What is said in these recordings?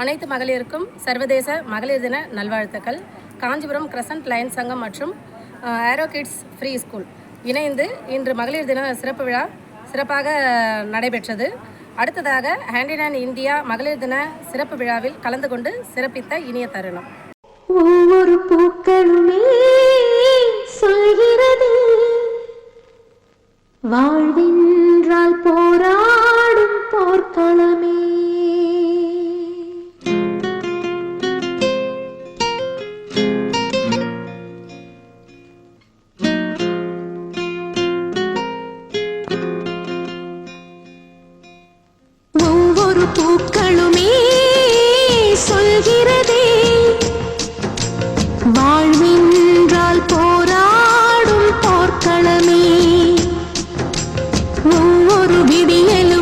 அனைத்து மகளிருக்கும் சர்வதேச மகளிர் தின நல்வாழ்த்துக்கள். காஞ்சிபுரம் கிரசன்ட் லயன்ஸ் சங்கம் மற்றும் ஏரோ கிட்ஸ் ஃப்ரீ ஸ்கூல் இணைந்து இன்று மகளிர் தின சிறப்பு விழா சிறப்பாக நடைபெற்றது. அடுத்ததாக ஹேண்ட் இன் ஹேண்ட் இந்தியா மகளிர் தின சிறப்பு விழாவில் கலந்து கொண்டு சிறப்பித்த இனிய தருணம். ஒவ்வொரு பூக்களுமே சொல்கிறது. வாழ்வின் பூக்களுமே சொல்கிறதே. வாழ்வென்றால் போராடும் போர்க்களமே. ஒவ்வொரு விடியலும்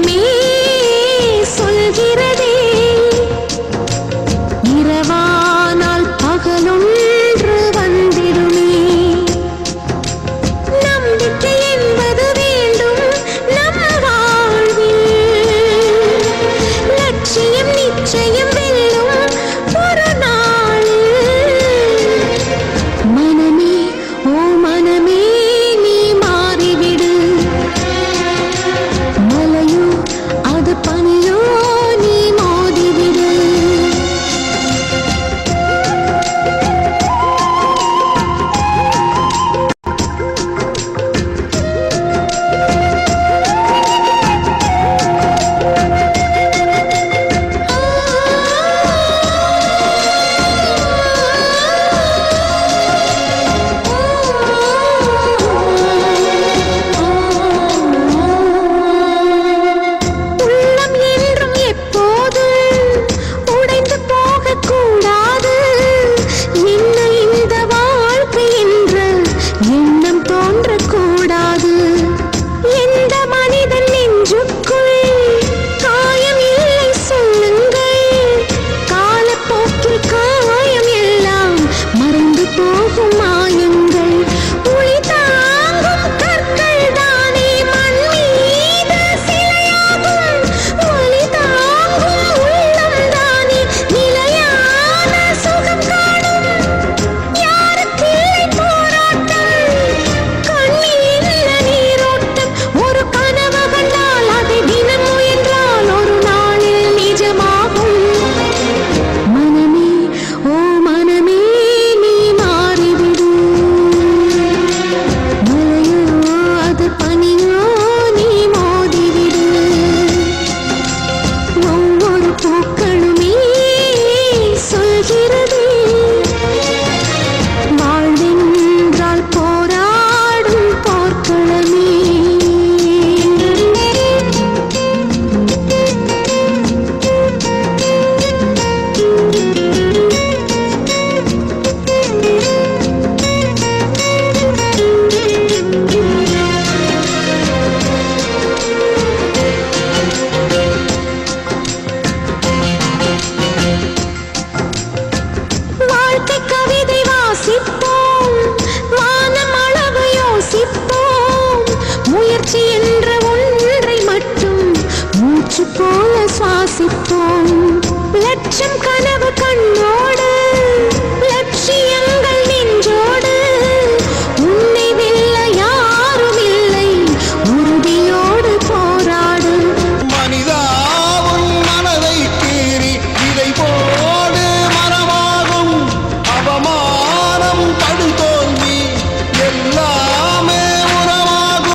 нашем.